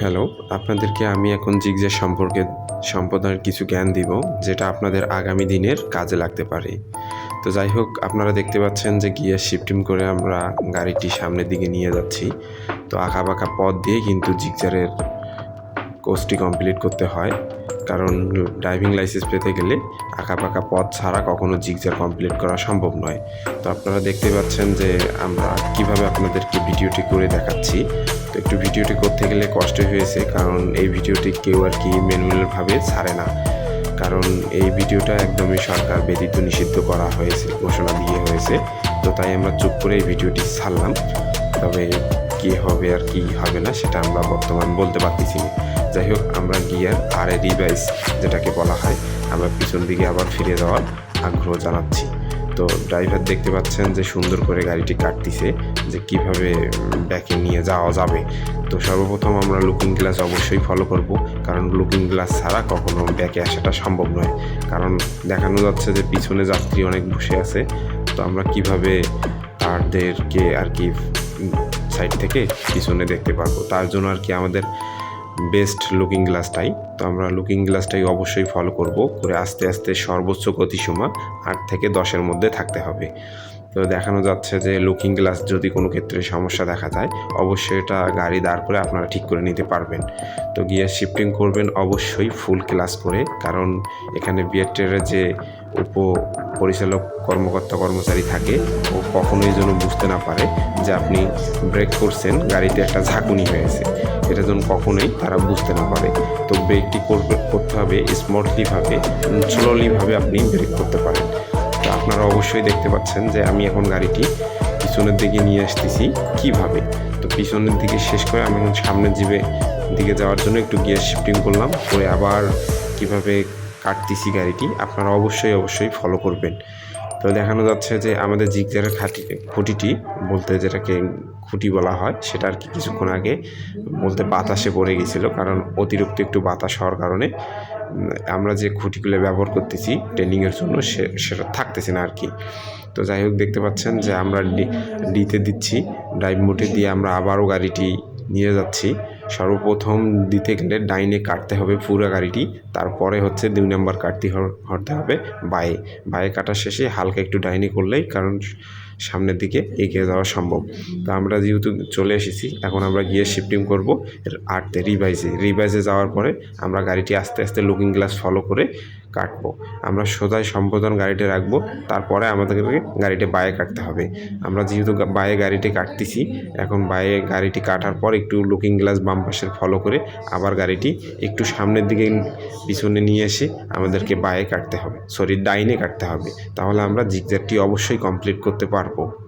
Hello, আপনাদেরকে আমি এখন জিগজের সম্পর্কে সম্প্রদায়ের কিছু জ্ঞান দিব, যেটা আপনাদের আগামী দিনের কাজে লাগতে পারে। তো যাই হোক, আপনারা দেখতে পাচ্ছেন যে গিয়ার শিফটিং করে আমরা গাড়িটি সামনের দিকে নিয়ে যাচ্ছি। তো আঁকা বাঁকা পথ দিয়ে কিন্তু জিগজারের কোর্সটি কমপ্লিট করতে হয়। কারণ ড্রাইভিং লাইসেন্স পেতে গেলে আঁকা পাকা পথ ছাড়া কখনো জিগজার কমপ্লিট করা সম্ভব নয়। তো আপনারা দেখতে পাচ্ছেন যে আমরা কীভাবে আপনাদেরকে ভিডিওটি করে দেখাচ্ছি। তো একটু ভিডিওটি করতে গেলে কষ্ট হয়েছে, কারণ এই ভিডিওটি কেউ আর কি ম্যানুয়ালভাবে ছাড়ে না। কারণ এই ভিডিওটা একদমই সরকার ব্যতীত নিষিদ্ধ করা হয়েছে, ঘোষণা দিয়ে হয়েছে। তো তাই আমরা চুপ করে এই ভিডিওটি ছাড়লাম। তবে কী হবে আর কি হবে না, সেটা আমরা বর্তমান বলতে পারতেছি না। যাই হোক আমরা গিয়ার আর এ রিভাইস যেটাকে বলা হয়, আমরা পিছন দিকে আবার ফিরে যাওয়ার আগ্রহ জানাচ্ছি। তো ড্রাইভার দেখতে পাচ্ছেন যে সুন্দর করে গাড়িটি কাটতিছে, যে কীভাবে ব্যাকে নিয়ে যাওয়া যাবে। তো সর্বপ্রথম আমরা লুকিং গ্লাস অবশ্যই ফলো করব, কারণ লুকিং গ্লাস ছাড়া কখনো ব্যাকে আসাটা সম্ভব নয়। কারণ দেখানো যাচ্ছে যে পিছনে যাত্রী অনেক বসে আছে, তো আমরা কীভাবে তাদেরকে আর কি সাইড থেকে পিছনে দেখতে পারব? তার জন্য আর কি আমাদের বেস্ট লুকিং গ্লাসটাই তো আমরা লুকিং গ্লাসটাই অবশ্যই ফলো করব। করে আস্তে আস্তে সর্বোচ্চ গতিসীমা আট থেকে দশের মধ্যে থাকতে হবে। তো দেখানো যাচ্ছে যে লুকিং গ্লাস যদি কোনো ক্ষেত্রে সমস্যা দেখা যায়, অবশ্যই এটা গাড়ি দাঁড় করে আপনারা ঠিক করে নিতে পারবেন। তো গিয়ার শিফটিং করবেন অবশ্যই ফুল ক্লাস করে, কারণ এখানে বিয়ারটের যে উপ পরিচালক কর্মকর্তা কর্মচারী থাকে, ও কখনোই যেন বুঝতে না পারে যে আপনি ব্রেক করছেন, গাড়িতে একটা ঝাঁকুনি হয়েছে। এটা যেন কখনোই তারা বুঝতে না পারে। তো ব্রেকটি করতে হবে স্মার্টলিভাবে স্লোলিভাবে আপনি ব্রেক করতে পারেন। আপনারা অবশ্যই দেখতে পাচ্ছেন যে আমি এখন গাড়িটি পিছনের দিকে নিয়ে আসতেছি। কীভাবে? তো পিছনের দিকে শেষ করে আমি এখন সামনের জিবে দিকে যাওয়ার জন্য একটু গিয়ার শিফটিং করলাম। করে আবার কীভাবে কাটতেছি গাড়িটি আপনারা অবশ্যই অবশ্যই ফলো করবেন। তো দেখানো যাচ্ছে যে আমাদের জিগজারের খাটি, খুঁটিটি বলতে যেটাকে খুঁটি বলা হয়, সেটা আর কি কিছুক্ষণ আগে বলতে বাতাসে পড়ে গেছিল। কারণ অতিরিক্ত একটু বাতাস হওয়ার কারণে আমরা যে খুঁটিগুলো ব্যবহার করতেছি ট্রেনিংয়ের জন্য সে, সেটা থাকতেছে না আর কি তো যাই হোক, দেখতে পাচ্ছেন যে আমরা ডিতে দিচ্ছি ড্রাইভ মোটে দিয়ে আমরা আবারও গাড়িটি নিয়ে যাচ্ছি। সর্বপ্রথম দিতে গেলে ডাইনে কাটতে হবে পুরো গাড়িটি, তারপরে হচ্ছে দুই নাম্বার কাটতে হতে হবে বায়ে। বায়ে কাটার শেষে হালকা একটু ডাইনে করলেই, কারণ সামনের দিকে এগিয়ে যাওয়া সম্ভব। তো আমরা যেহেতু চলে এসেছি, এখন আমরা গিয়ে শিফটিং করব। আটতে রিভাইজে রিভাইজে যাওয়ার পরে আমরা গাড়িটি আস্তে আস্তে লুকিং গ্লাস ফলো করে কাটবো। আমরা সোজাই সম্বোধন গাড়িটি রাখব, তারপরে আমাদেরকে গাড়িটি বায়ে কাটতে হবে। আমরা যেহেতু বায়ে গাড়িটি কাটতেছি, এখন বায়ে গাড়িটি কাটার পর একটু লুকিং গ্লাস বাম পাশের ফলো করে আবার গাড়িটি একটু সামনের দিকে পিছনে নিয়ে এসে আমাদেরকে বায়ে কাটতে হবে। সরি ডাইনে কাটতে হবে। তাহলে আমরা জিগজ্যাগটি অবশ্যই কমপ্লিট করতে পারব। wonderful.